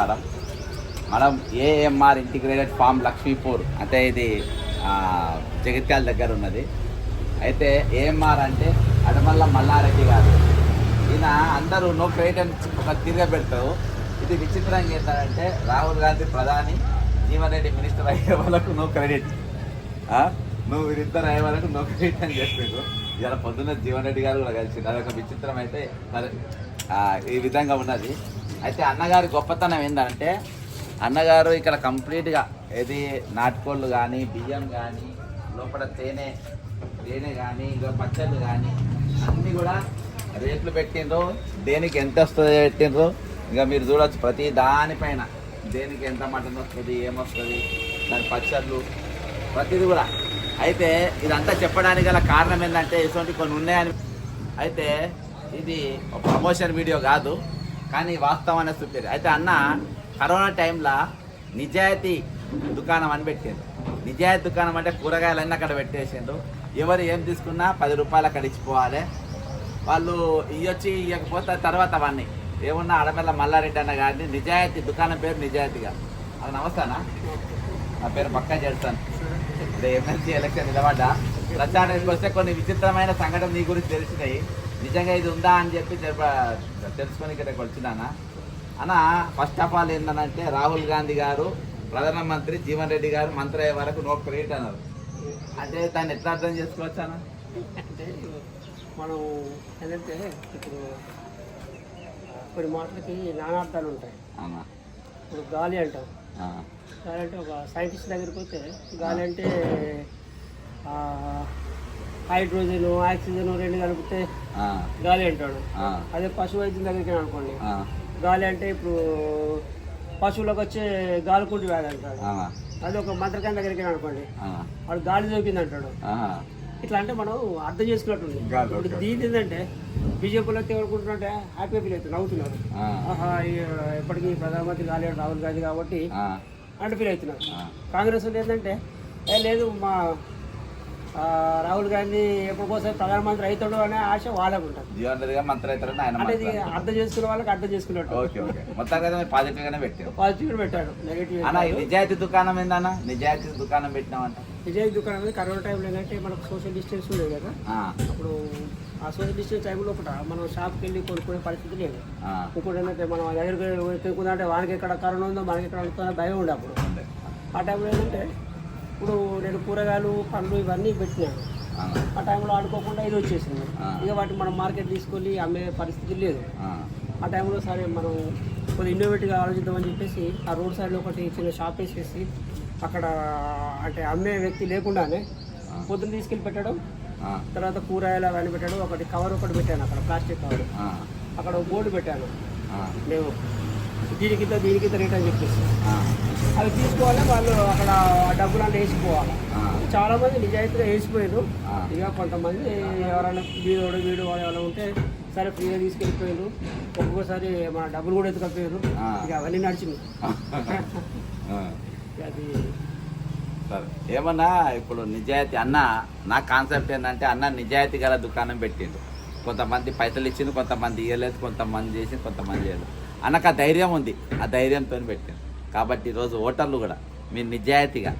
Madam మనం AMR integrated form Lakshmipur అంటే ఇది జగిత్యాల దగ్గర ఉన్నది. అయితే ఏఎంఆర్ అంటే అడమల్ల మల్లారెడ్డి గారు. ఈయన అందరూ నో క్రెడిట్ ఒక తిరగ పెడతారు. ఇది విచిత్రంగా ఏంటంటే రాహుల్ గాంధీ ప్రధాని జీవన్ రెడ్డి మినిస్టర్ అయ్యే వాళ్ళకు నో క్రెడిట్. నువ్వు వీరిద్దరు అయ్యే వాళ్ళకు నో క్రెడిట్ అని చెప్పారు. ఇలా పొద్దున్న జీవన్ రెడ్డి గారు కూడా కలిసి అదొక విచిత్రం అయితే ఈ విధంగా ఉన్నది. అయితే అన్నగారి గొప్పతనం ఏంటంటే అన్నగారు ఇక్కడ కంప్లీట్గా ఏది నాటుకోళ్ళు కానీ బియ్యం కానీ లోపల తేనె తేనె కానీ ఇంకా పచ్చళ్ళు కానీ అన్నీ కూడా రేట్లు పెట్టిండ్రు. దేనికి ఎంత వస్తుంది పెట్టిండ్రు. ఇంకా మీరు చూడవచ్చు ప్రతి దానిపైన దేనికి ఎంత మటన్ వస్తుంది ఏమొస్తుంది దాని పచ్చళ్ళు ప్రతిది కూడా. అయితే ఇదంతా చెప్పడానికి గల కారణం ఏంటంటే ఇటువంటి కొన్ని ఉన్నాయని. అయితే ఇది ఒక ప్రమోషన్ వీడియో కాదు. కానీ వాస్తవం అనే చూపేది అయితే అన్న కరోనా టైంలో నిజాయితీ దుకాణం అని పెట్టారు నిజాయితీ దుకాణం అంటే కూరగాయలన్నీ అక్కడ పెట్టేసిండు. ఎవరు ఏం తీసుకున్నా పది రూపాయలు అక్కడ ఇచ్చిపోవాలి. వాళ్ళు ఇయ్యొచ్చి ఇవ్వకపోతే తర్వాత అవన్నీ. ఏమున్నా ఆడపిల్ల మల్లారెడ్డి అన్న కానీ నిజాయితీ దుకాణం పేరు నిజాయితీగా. అది నమస్తానా? నా పేరు పక్కా చేస్తాను ఇప్పుడు ఎమ్మెల్సీ ఎలక్షన్ నిలబడ్డా. ప్రచారానికి వస్తే కొన్ని విచిత్రమైన సంఘటనలు నీ గురించి తెలిసినాయి. నిజంగా ఇది ఉందా అని చెప్పి తెలుసుకొని ఇక్కడికి వచ్చినానా? అన్న ఫస్ట్ ఆఫ్ ఆల్ ఏంటంటే రాహుల్ గాంధీ గారు ప్రధానమంత్రి జీవన్ రెడ్డి గారు మంత్రి అయ్యే వరకు నో క్రెడిట్ అన్నారు. అంటే దాన్ని ఎట్లా అర్థం చేసుకోవచ్చు అన్న? అంటే మనం ఏంటంటే ఇప్పుడు కొన్ని మాటలకి నానార్థాలు ఉంటాయి. ఇప్పుడు గాలి అంటాం. గాలి అంటే ఒక సైంటిస్ట్ దగ్గరికి వస్తే గాలి అంటే హైడ్రోజన్ ఆక్సిజన్ రెండు కలిపితే గాలి అంటాడు. అదే పశు వైద్యం దగ్గరికి అనుకోండి. గాలి అంటే ఇప్పుడు పశువులకు వచ్చే గాలికుంటి వ్యాధి అంటాడు. అది ఒక మంత్రకాయ దగ్గరికి అనుకోండి. వాడు గాలి దొరికింది అంటాడు. ఇట్లా అంటే మనం అర్థం చేసుకున్నట్టుంది. గాలి ఇప్పుడు దీని ఏంటంటే బీజేపీలో అయితే ఏమనుకుంటున్నారంటే హ్యాపీ ఫీల్ అవుతుంది నవ్వుతున్నారు. ఆహా ఎప్పటికీ ప్రధానమంత్రి కాలేడు రాహుల్ గాంధీ కాబట్టి అంటే ఫీల్ అవుతున్నారు. కాంగ్రెస్ వాళ్ళు ఏంటంటే ఏ లేదు మా రాహుల్ గాంధీ ఎప్పటికోసారి ప్రధానమంత్రి అవుతాడు అనే ఆశ వాళ్ళకు ఉంటుంది. జీవన్ రెడ్డి గారు మంత్రి అవుతారని ఆయన అంటే ఇది మంత్రి. అర్థం చేసుకునే వాళ్ళకి అర్థం చేసుకున్నట్టు. ఓకే మీరు పాజిటివ్ గానే పెట్టారు. పాజిటివ్ పెట్టాడు నెగిటివ్ అన్న ఈ నిజాయితీ దుకాణం ఏందన్న? నిజాయితీ దుకాణం పెట్టినామంట. విజయ్ దుకాణం అనేది కరోనా టైంలో ఏంటంటే మనకు సోషల్ డిస్టెన్స్ ఉండేది కదా. ఆ, అప్పుడు ఆ సోషల్ డిస్టెన్స్ టైం లోపల మనం షాప్కి వెళ్ళి కొనుక్కునే పరిస్థితి లేదు. ఆ, ఇంకోటి ఏంటంటే మనం దగ్గరికి తినుకుందంటే వానికి ఎక్కడ కరోనా ఉందో మనకి ఎక్కడ ఉంటుందో భయం ఉండే అప్పుడు. ఆ టైంలో ఏంటంటే ఇప్పుడు నేను కూరగాయలు పండ్లు ఇవన్నీ పెట్టినాను ఆ, టైంలో ఆడుకోకుండా ఇది వచ్చేసింది. ఇక వాటిని మనం మార్కెట్ తీసుకొని అమ్మే పరిస్థితి లేదు. ఆ, టైంలో సరే మనం కొద్దిగా ఇన్నోవేటివ్గా ఆలోచిద్దామని చెప్పేసి ఆ రోడ్ సైడ్లో ఒకటి చిన్న షాప్ వేసేసి అక్కడ అంటే అమ్మే వ్యక్తి లేకుండానే పొద్దున్న తీసుకెళ్ళి పెట్టడం తర్వాత కూరగాయలు అవన్నీ పెట్టడం ఒకటి కవర్ ఒకటి పెట్టాను అక్కడ ప్లాస్టిక్ కవర్. అక్కడ ఒక బోర్డు పెట్టాను. మేము దీనికింత దీనికింత రేట్ అని చెప్పేసి. అవి తీసుకోవాలి? వాళ్ళు అక్కడ డబ్బులు అంటే వేసిపోవాలి చాలా మంది నిజాయితీగా వేసిపోయారు. ఇక కొంతమంది ఎవరైనా వీడోడు వీడు వాడు ఎవరైనా ఉంటే సరే ఫ్రీగా తీసుకెళ్ళిపోయారు. ఒక్కొక్కసారి మన డబ్బులు కూడా ఎత్తుకపోయారు. ఇక అవన్నీ నడిచింది అది సరే. ఏమన్నా ఇప్పుడు నిజాయితీ అన్న నా కాన్సెప్ట్ ఏంటంటే అన్న నిజాయితీ గల దుకాణం పెట్టిండు. కొంతమంది పైసలు ఇచ్చిండు కొంతమంది ఇవ్వలేదు కొంతమంది చేసి కొంతమంది చేయలేదు. అన్నకు ఆ ధైర్యం ఉంది. ఆ ధైర్యంతో పెట్టాను కాబట్టి ఈరోజు ఓటర్లు కూడా మీరు నిజాయితీగా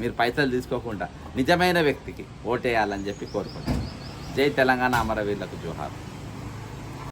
మీరు పైసలు తీసుకోకుండా నిజమైన వ్యక్తికి ఓటేయాలని చెప్పి కోరుకుంటాను జై తెలంగాణ అమరవీరులకు జోహార్.